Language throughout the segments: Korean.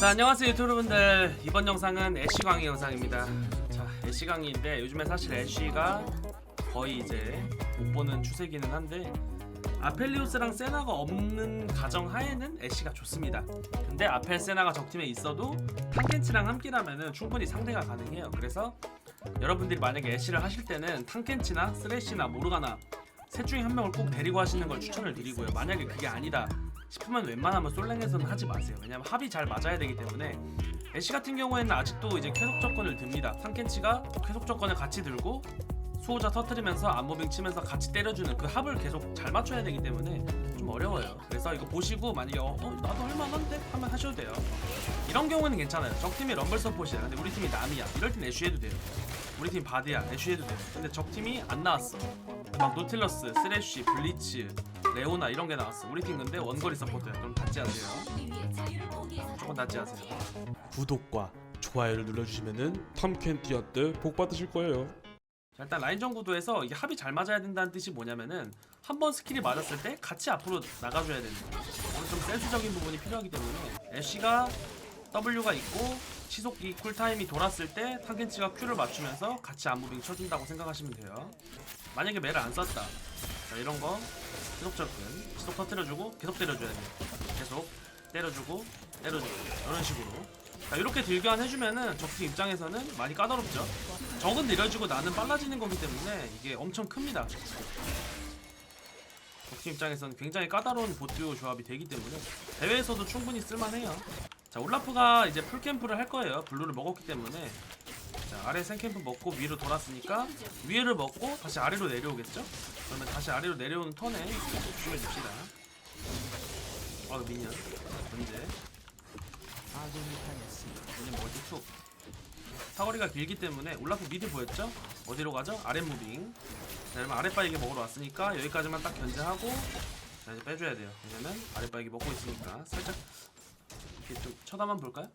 자 안녕하세요 유튜브 여러분들. 이번 영상은 애쉬 강의 영상입니다. 자 애쉬 강의인데 요즘에 사실 애쉬가 거의 이제 못 보는 추세기는 한데 아펠리우스랑 세나가 없는 가정 하에는 애쉬가 좋습니다. 근데 아펠 세나가 적팀에 있어도 탕켄치랑 함께라면은 충분히 상대가 가능해요. 그래서 여러분들이 만약에 애쉬를 하실 때는 탕켄치나 쓰레쉬나 모르가나 셋 중에 한 명을 꼭 데리고 하시는 걸 추천을 드리고요. 만약에 그게 아니다 싶으면 웬만하면 솔랭에서는 하지 마세요. 왜냐면 합이 잘 맞아야 되기 때문에 애쉬 같은 경우에는 아직도 이제 쾌속 조건을 듭니다. 탕켄치가 쾌속 조건을 같이 들고 수호자 터트리면서 안무빙 치면서 같이 때려주는 그 합을 계속 잘 맞춰야 되기 때문에 좀 어려워요. 그래서 이거 보시고 만약에 어, 어, 나도 할만한데 하면 하셔도 돼요. 이런 경우는 괜찮아요. 적팀이 럼블 서폿이야. 근데 우리 팀이 남이야. 이럴 땐 애쉬 해도 돼요. 우리 팀 바드야. 애쉬 해도 돼요. 근데 적팀이 안 나왔어. 막 노틸러스, 쓰레쉬, 블리츠, 레오나 이런 게 나왔어. 우리 팀 근데 원거리 서포터야. 그럼 닫지 하세요. 조금 닫지 하세요. 구독과 좋아요를 눌러주시면은 탐켄티아 때 복 받으실 거예요. 자, 일단 라인전 구도에서 이게 합이 잘 맞아야 된다는 뜻이 뭐냐면은 한 번 스킬이 맞았을 때 같이 앞으로 나가줘야 된다. 오늘 좀 센스적인 부분이 필요하기 때문에 애쉬가 W가 있고 시속기 쿨타임이 돌았을 때 탕켄치가 Q를 맞추면서 같이 안무빙 쳐준다고 생각하시면 돼요. 만약에 매를 안 썼다. 자 이런 거 계속 접근, 시속 터트려주고 계속 때려줘야 돼. 계속 때려주고 때려주고 이런 식으로. 자 이렇게 딜교환 해주면은 적팀 입장에서는 많이 까다롭죠. 적은 느려지고 나는 빨라지는 거기 때문에 이게 엄청 큽니다. 적팀 입장에서는 굉장히 까다로운 보듀오 조합이 되기 때문에 대회에서도 충분히 쓸만해요. 자 올라프가 이제 풀캠프를 할 거예요. 블루를 먹었기 때문에 자 아래 생캠프 먹고 위로 돌았으니까 위를 먹고 다시 아래로 내려오겠죠? 그러면 다시 아래로 내려오는 턴에 조심해 줍시다. 아 미니언 언제? 미니언 멀티 툭 사거리가 길기 때문에 올라프 미드 보였죠? 어디로 가죠? 아랫 무빙 자 그러면 아랫바이게 먹으러 왔으니까 여기까지만 딱 견제하고 자 이제 빼줘야 돼요 왜냐면 아랫바이게 먹고 있으니까 살짝 이렇게 좀 쳐다만 볼까요?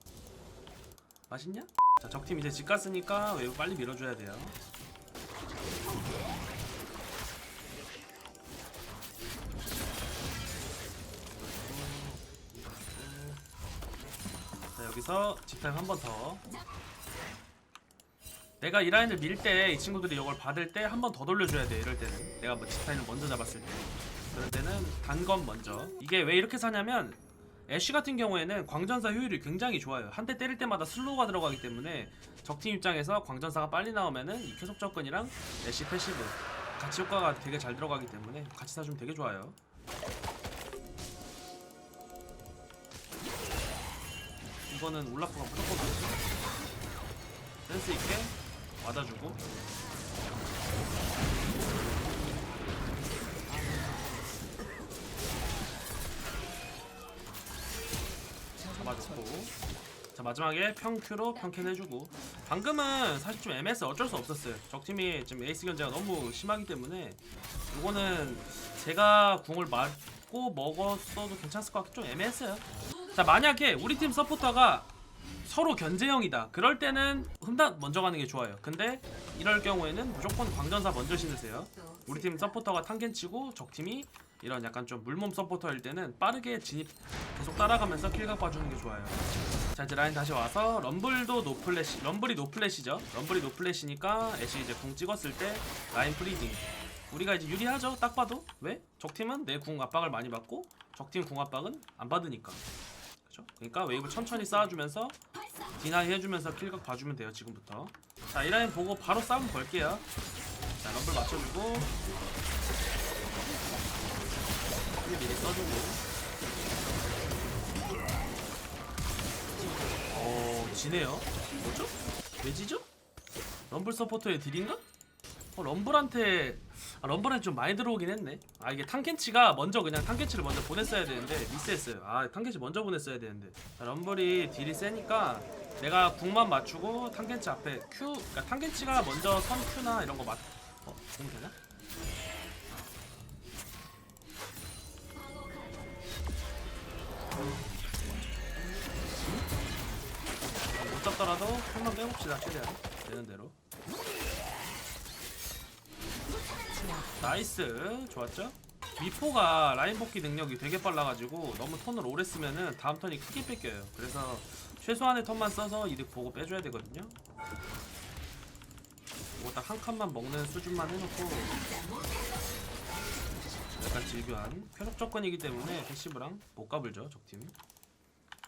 맛있냐? 자 적팀 이제 집 갔으니까 웨이브 빨리 밀어줘야 돼요. 자 여기서 집타임 한 번 더. 내가 이 라인을 밀 때 이 친구들이 이걸 받을 때 한 번 더 돌려줘야 돼 이럴 때는. 내가 뭐 집타임을 먼저 잡았을 때. 그럴 때는 단검 먼저. 이게 왜 이렇게 사냐면 애쉬 같은 경우에는 광전사 효율이 굉장히 좋아요. 한 대 때릴 때마다 슬로우가 들어가기 때문에 적팀 입장에서 광전사가 빨리 나오면은 이 계속 접근이랑 애쉬 패시브 같이 효과가 되게 잘 들어가기 때문에 같이 사주면 되게 좋아요. 이거는 올라프가 무조건 센스 있게 맞아주고 잡아주고 자 마지막에 평큐로 평캔 해주고 방금은 사실 좀 MS 어쩔 수 없었어요 적팀이 지금 에이스 견제가 너무 심하기 때문에 이거는 제가 궁을 맞고 먹었어도 괜찮을 것 같고 좀 애매했어요 자 만약에 우리 팀 서포터가 서로 견제형이다. 그럴 때는 흠단 먼저 가는 게 좋아요. 근데 이럴 경우에는 무조건 광전사 먼저 신으세요. 우리 팀 서포터가 탕켄치고 적팀이 이런 약간 좀 물몸 서포터일 때는 빠르게 진입 계속 따라가면서 킬각 봐주는 게 좋아요. 자 이제 라인 다시 와서 럼블도 노플래시 럼블이 노플래시죠. 럼블이 노플래시니까 애쉬 이제 궁 찍었을 때 라인 프리징 우리가 이제 유리하죠. 딱 봐도 왜? 적팀은 내 궁 압박을 많이 받고 적팀 궁 압박은 안 받으니까. 그죠? 그러니까 웨이브 천천히 쌓아주면서 디나이 해주면서 킬각 봐주면 돼요 지금부터 자 이 라인 보고 바로 싸움 걸게요 자 럼블 맞춰주고 힐 미리 써주고 어 지네요 뭐죠? 왜 지죠? 럼블 서포터의 딜인가? 어 럼블한테 아, 럼블한테 좀 많이 들어오긴 했네 아 이게 탕켄치가 먼저 그냥 탕켄치를 먼저 보냈어야 되는데 미스했어요 아 탕켄치 먼저 보냈어야 되는데 자, 럼블이 딜이 세니까 내가 궁만 맞추고 탕켄치 앞에 Q 그러니까 탕켄치가 먼저 선 Q나 이런 거 맞.. 어? 공 되나? 못 잡더라도 한번 빼봅시다 최대한 되는 대로 나이스 좋았죠? 미포가 라인 복귀 능력이 되게 빨라가지고 너무 턴을 오래 쓰면은 다음 턴이 크게 뺏겨요. 그래서 최소한의 턴만 써서 이득 보고 빼줘야 되거든요. 이거 딱 한 칸만 먹는 수준만 해놓고 약간 질교한 쾌적 조건이기 때문에 패시브랑 못 가불죠 적팀.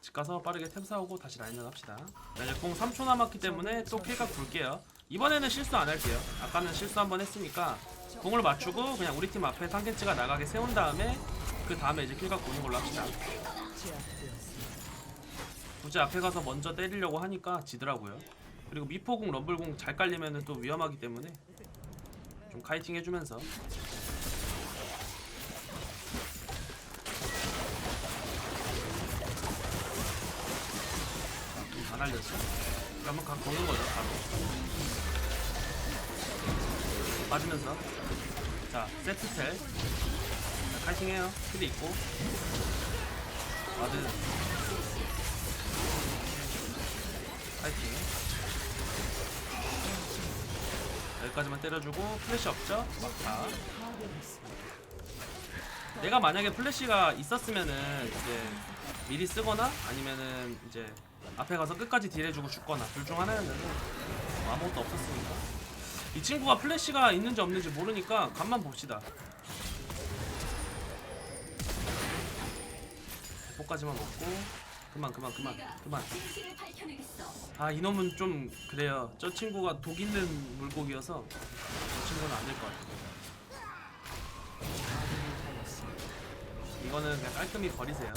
집 가서 빠르게 템 사오고 다시 라인을 합시다. 자, 이제 공 3초 남았기 때문에 또 킬각 볼게요. 이번에는 실수 안 할게요. 아까는 실수 한번 했으니까 공을 맞추고 그냥 우리 팀 앞에 탕켄치가 나가게 세운 다음에 그 다음에 이제 킬각 보는 걸로 합시다. 굳이 앞에 가서 먼저 때리려고 하니까 지더라고요. 그리고 미포공 럼블공 잘 깔리면은 또 위험하기 때문에 좀 카이팅 해주면서 안 알렸어. 그러면 각 보는 거죠, 바로. 맞으면서. 자, 세트텔. 자, 카이팅 해요. 필드 있고. 와드. 파이팅. 여기까지만 때려주고 플래시 없죠? 막타. 내가 만약에 플래시가 있었으면은 이제 미리 쓰거나 아니면은 이제 앞에 가서 끝까지 딜해주고 죽거나 둘 중 하나였는데 뭐 아무것도 없었으니까. 이 친구가 플래시가 있는지 없는지 모르니까 간만 봅시다. 대포까지만 먹고. 그만 그만 그만 그만. 아 이놈은 좀 그래요. 저 친구가 독 있는 물고기여서 저 친구는 안 될 것 같아요. 이거는 그냥 깔끔히 버리세요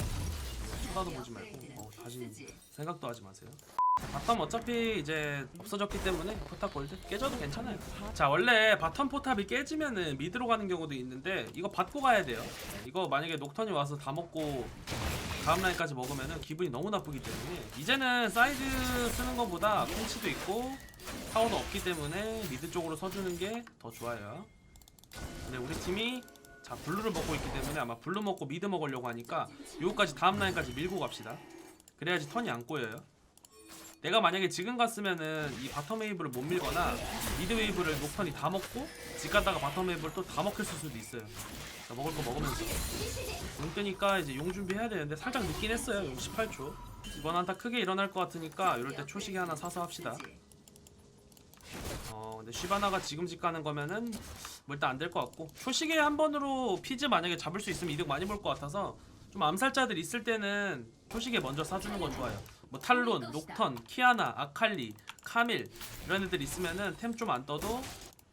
쳐다도 보지 말고. 어, 다시 생각도 하지 마세요. 바텀 어차피 이제 없어졌기 때문에 포탑 골드 깨져도 괜찮아요. 자 원래 바텀 포탑이 깨지면은 미드로 가는 경우도 있는데 이거 받고 가야 돼요. 이거 만약에 녹턴이 와서 다 먹고 다음 라인까지 먹으면은 기분이 너무 나쁘기 때문에 이제는 사이드 쓰는 것보다 펜치도 있고 타워도 없기 때문에 미드 쪽으로 서주는 게 더 좋아요. 근데 우리 팀이 자 블루를 먹고 있기 때문에 아마 블루 먹고 미드 먹으려고 하니까 요거까지 다음 라인까지 밀고 갑시다. 그래야지 턴이 안 꼬여요. 내가 만약에 지금 갔으면은 이 바텀 웨이브를 못 밀거나 미드 웨이브를 녹턴이 다 먹고 집 갔다가 바텀 웨이브를 또 다 먹혔을 수도 있어요. 자, 먹을 거 먹으면서 용 뜨니까 이제 용 준비해야 되는데 살짝 늦긴 했어요. 용 18초. 이번 한타 크게 일어날 것 같으니까 이럴 때 초식이 하나 사서 합시다. 어 근데 쉬바나가 지금 집 가는 거면은 뭐 일단 안 될 것 같고 초식에 한 번으로 피즈 만약에 잡을 수 있으면 이득 많이 볼 것 같아서 좀 암살자들 있을 때는 초식에 먼저 사주는 건 좋아요. 뭐 탈론, 녹턴, 키아나, 아칼리, 카밀 이런 애들 있으면은 템 좀 안 떠도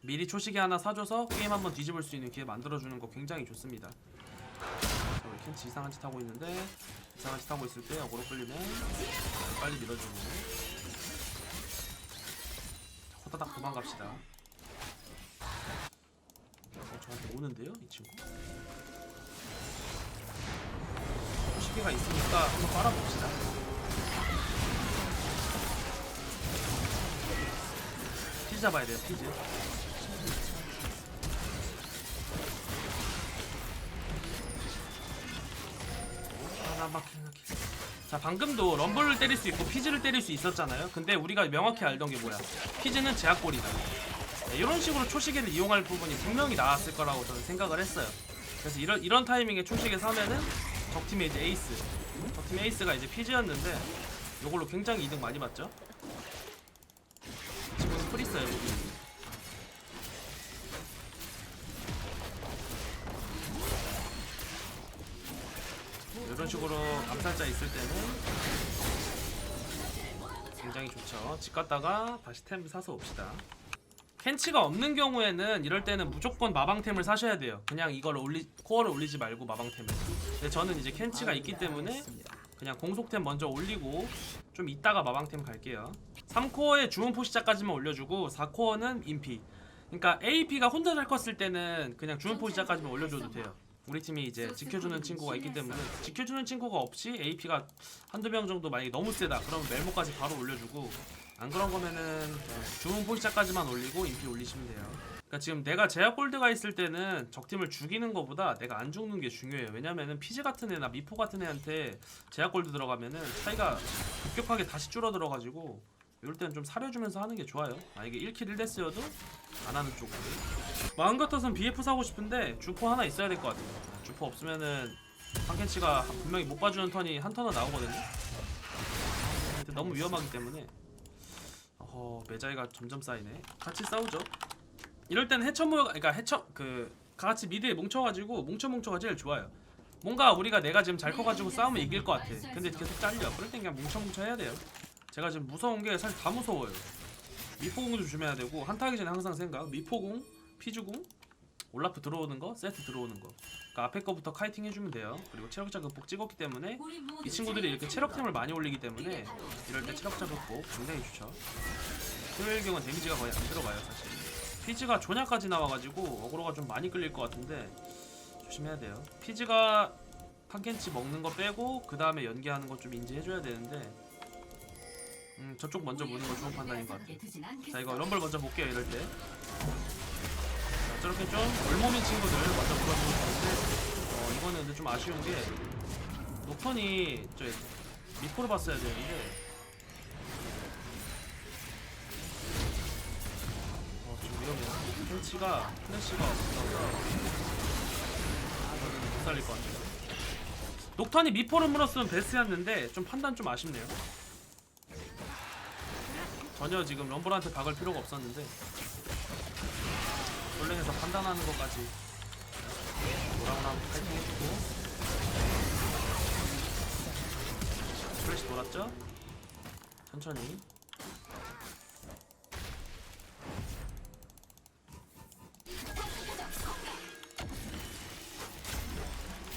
미리 초식에 하나 사줘서 게임 한번 뒤집을 수 있는 기회 만들어주는 거 굉장히 좋습니다. 자, 우리 켄치 이상한 짓 하고 있는데 이상한 짓 하고 있을 때 어그로 끌리면 빨리 밀어주고 자, 호다닥 도망갑시다. 어, 저한테 오는데요, 이 친구? 초식이가 있으니까 한번 빨아봅시다. 피즈 잡아야 돼요, 피즈. 하나 막힌 막힌. 자 방금도 럼블을 때릴 수 있고 피즈를 때릴 수 있었잖아요. 근데 우리가 명확히 알던 게 뭐야? 피즈는 제약골이다. 네, 이런 식으로 초시계를 이용할 부분이 분명히 나왔을 거라고 저는 생각을 했어요. 그래서 이런 이런 타이밍에 초시계 사면은 적팀의 이제 에이스, 적팀 에이스가 이제 피즈였는데 이걸로 굉장히 이득 많이 봤죠. 지금 프리스예요. 여기. 이런 식으로 암살자 있을 때는 굉장히 좋죠. 집 갔다가 다시 템 사서 옵시다. 켄치가 없는 경우에는 이럴 때는 무조건 마방템을 사셔야 돼요. 그냥 이걸 올리 코어를 올리지 말고 마방템을. 근데 저는 이제 켄치가 있기 때문에 그냥 공속템 먼저 올리고 좀 이따가 마방템 갈게요. 3코어에 주문 포시자까지만 올려주고 4코어는 인피. 그러니까 AP가 혼자 잘 컸을 때는 그냥 주문 포시자까지만 올려줘도 돼요. 우리 팀이 이제 지켜주는 친구가 있기 때문에 지켜주는 친구가 없이 AP가 한두 명 정도 만약에 너무 세다 그러면 멜모까지 바로 올려주고 안 그런 거면은 어, 주문 포시자까지만 올리고 인피 올리시면 돼요. 그러니까 지금 내가 제약 골드가 있을 때는 적팀을 죽이는 것보다 내가 안 죽는 게 중요해요. 왜냐면은 피지 같은 애나 미포 같은 애한테 제약 골드 들어가면은 차이가 급격하게 다시 줄어들어가지고 이럴 때는 좀 사려주면서 하는 게 좋아요. 만약에 1킬 1데스여도 안 하는 쪽으로. 마음 같아선 BF 사고 싶은데 주포 하나 있어야 될 것 같아요. 주포 없으면은 한캔치가 분명히 못 봐주는 턴이 한 턴은 나오거든요. 근데 너무 위험하기 때문에. 어 매자이가 점점 쌓이네. 같이 싸우죠. 이럴 때는 해처 모여 그러니까 해처 그 같이 미드에 뭉쳐가지고 뭉쳐 뭉쳐가 제일 좋아요. 뭔가 우리가 내가 지금 잘 커가지고 싸우면 이길 것 같아. 근데 계속 잘려. 그럴 땐 그냥 뭉쳐 뭉쳐 해야 돼요 제가 지금 무서운 게 사실 다 무서워요. 미포공도 조심해야 되고 한타 하기 전에 항상 생각 미포공 피주공 올라프 들어오는 거 세트 들어오는 거. 그러니까 앞에 거부터 카이팅 해주면 돼요. 그리고 체력 자 극복 찍었기 때문에 이 친구들이 이렇게 체력템을 많이 올리기 때문에 이럴 때 체력 자 극복 굉장히 좋죠. 효율경은 데미지가 거의 안 들어가요 사실. 피즈가 조냐까지 나와가지고 어그로가 좀 많이 끌릴 것 같은데 조심해야 돼요. 피즈가 판켄치 먹는 거 빼고 그 다음에 연기하는 거 좀 인지해줘야 되는데 음 저쪽 먼저 보는 거 좋은 판단인 것 같아요. 자 이거 럼블 먼저 볼게요 이럴 때. 자, 저렇게 좀 올몸인 친구들 먼저 물어주고 있는데 어 이거는 좀 아쉬운 게 노턴이 저 미포를 봤어야 되는데. 어 지금 위험해요 펜치가 플래시가 없어서 이거는 못 살릴 것 같아요. 녹턴이 미포를 물었으면 베스트였는데 좀 판단 좀 아쉽네요 전혀 지금 럼블한테 박을 필요가 없었는데 솔랭에서 판단하는 것까지 노랑랑 파이팅 해주고. 플래시 돌았죠? 천천히.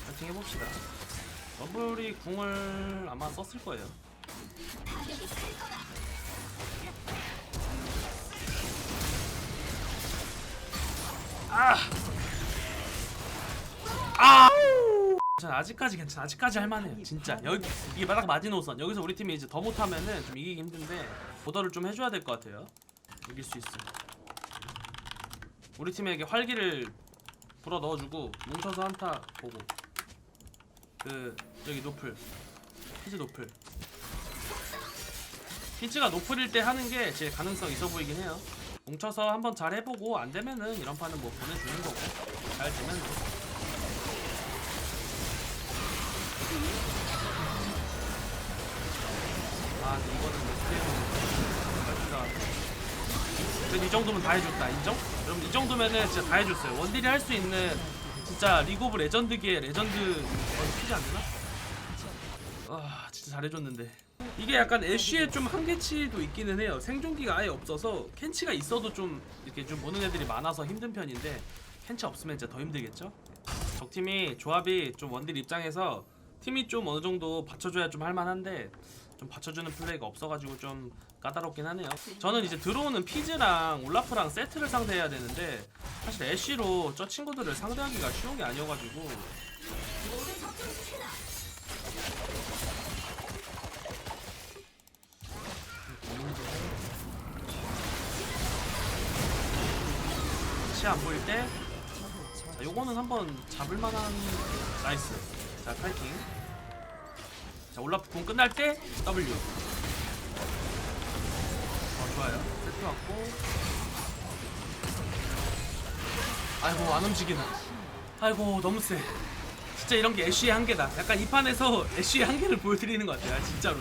파이팅 해봅시다. 럼블이 궁을 아마 썼을 거예요 아! 아! 괜찮아 아직까지 괜찮아. 아직까지 할만해요. 진짜. 여기 이게 바닥 마지노선. 여기서 우리 팀이 이제 더 못하면은 좀 이기기 힘든데 보더를 좀 해줘야 될 것 같아요. 이길 수 있어 우리 팀에게 활기를 불어 넣어주고 뭉쳐서 한타 보고. 그 여기 노플. 피즈 노플. 피즈가 노플일 때 하는 게 제일 가능성 있어 보이긴 해요 뭉쳐서 한번 잘 해보고 안 되면은 이런 판은 뭐 보내주는 거고 잘 되면 뭐. 아 근데 이거는 뭐 그래도 이 정도면 다 해줬다 인정? 여러분 이 정도면은 진짜 다 해줬어요 원딜이 할 수 있는 진짜 리그 오브 레전드기의 레전드 어, 안 되나? 아 진짜 잘해줬는데 이게 약간 애쉬에 좀 한계치도 있기는 해요. 생존기가 아예 없어서 캔치가 있어도 좀 이렇게 좀 보는 애들이 많아서 힘든 편인데 캔치 없으면 진짜 더 힘들겠죠? 적 팀이 조합이 좀 원딜 입장에서 팀이 좀 어느 정도 받쳐줘야 좀 할만한데 좀 받쳐주는 플레이가 없어가지고 좀 까다롭긴 하네요. 저는 이제 들어오는 피즈랑 올라프랑 세트를 상대해야 되는데 사실 애쉬로 저 친구들을 상대하기가 쉬운 게 아니어가지고 치 안 보일 때, 자, 요거는 한번 잡을 만한 나이스. 자, 파이팅. 자, 올라프 공 끝날 때 W. 어, 좋아요. 세트 왔고. 아이고, 안 움직이나. 아이고, 너무 세. 진짜 이런 게 애쉬의 한계다. 약간 이 판에서 애쉬의 한계를 보여드리는 것 같아요. 아, 진짜로.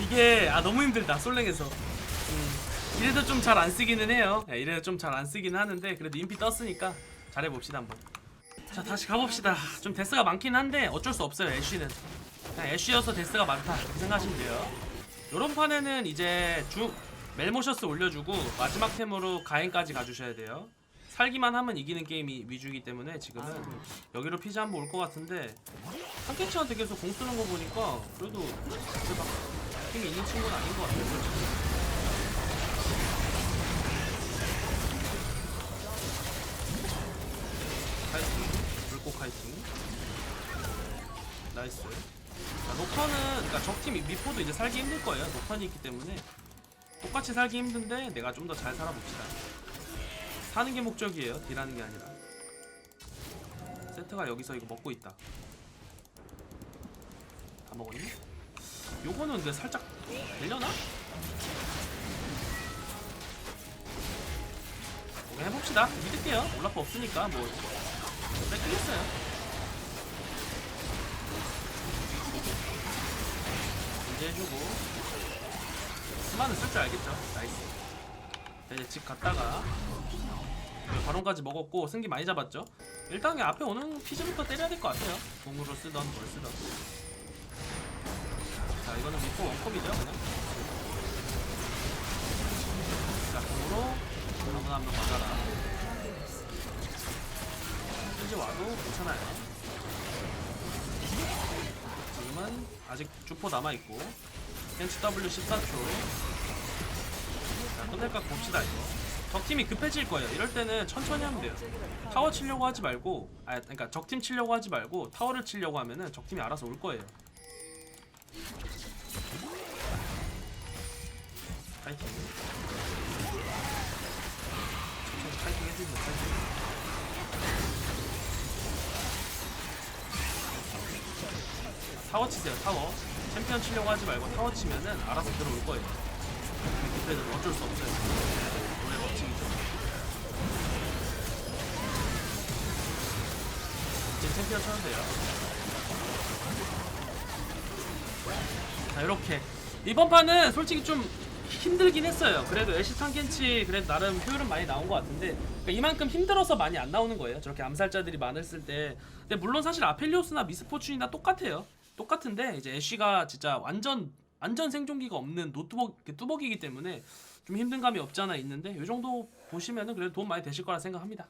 이게 아 너무 힘들다 솔랭에서. 음, 이래도 좀 잘 안 쓰기는 해요. 예, 이래도 좀 잘 안 쓰기는 하는데 그래도 인피 떴으니까 잘해 봅시다 한번. 자 다시 가봅시다. 좀 데스가 많긴 한데 어쩔 수 없어요 애쉬는. 그냥 애쉬여서 데스가 많다 이렇게 생각하시면 돼요. 요런 판에는 이제 주 멜모셔스 올려주고 마지막 템으로 가행까지 가주셔야 돼요. 살기만 하면 이기는 게임이 위주이기 때문에 지금은 여기로 피자 한번 올 것 같은데 한캐치한테 계속 공 쓰는 거 보니까 그래도 그렇게 막 힘이 있는 친구는 아닌 것 같아요. 솔직히. 솔직히 미포도 이제 살기 힘들 거예요. 노턴이 있기 때문에. 똑같이 살기 힘든데 내가 좀 더 잘 살아봅시다. 사는 게 목적이에요. 딜하는 게 아니라. 세트가 여기서 이거 먹고 있다. 다 먹었니? 요거는 근데 살짝 되려나? 오케이 해봅시다. 믿을게요. 올라프 없으니까 뭐. 뺏기겠어요. 해주고 스마는 쓸 줄 알겠죠. 나이스. 자, 이제 집 갔다가 바론까지 먹었고 승기 많이 잡았죠. 일단 앞에 오는 피즈부터 때려야 될 것 같아요. 공으로 쓰던 뭘 쓰던. 자 이거는 미포 원컵이죠 그냥. 자 공으로 아무나 한명 맞아라. 현지 와도 괜찮아요. 지금은 아직 주포 남아 있고 켄치 W 14초. 자 끝낼까 봅시다 이거. 적팀이 급해질 거예요. 이럴 때는 천천히 하면 돼요. 타워 치려고 하지 말고, 아, 그러니까 적팀 치려고 하지 말고 타워를 치려고 하면은 적팀이 알아서 올 거예요. 파이팅. 천천히 파이팅 해주세요. 파이팅. 타워 치세요. 타워. 챔피언 치려고 하지 말고 타워 치면은 알아서 들어올 거예요. 그때는 어쩔 수 없어요. 원래 법칙이죠. 이제 챔피언 쳐도 돼요. 자 이렇게 이번 판은 솔직히 좀 힘들긴 했어요. 그래도 애쉬 탄켄치 그래도 나름 효율은 많이 나온 것 같은데 그러니까 이만큼 힘들어서 많이 안 나오는 거예요. 저렇게 암살자들이 많았을 때. 근데 물론 사실 아펠리오스나 미스포춘이나 똑같아요. 똑같은데 이제 애쉬가 진짜 완전 완전 생존기가 없는 노트북 뚜벅이기 때문에 좀 힘든 감이 없지 않아 있는데 이 정도 보시면은 그래도 도움 많이 되실 거라 생각합니다.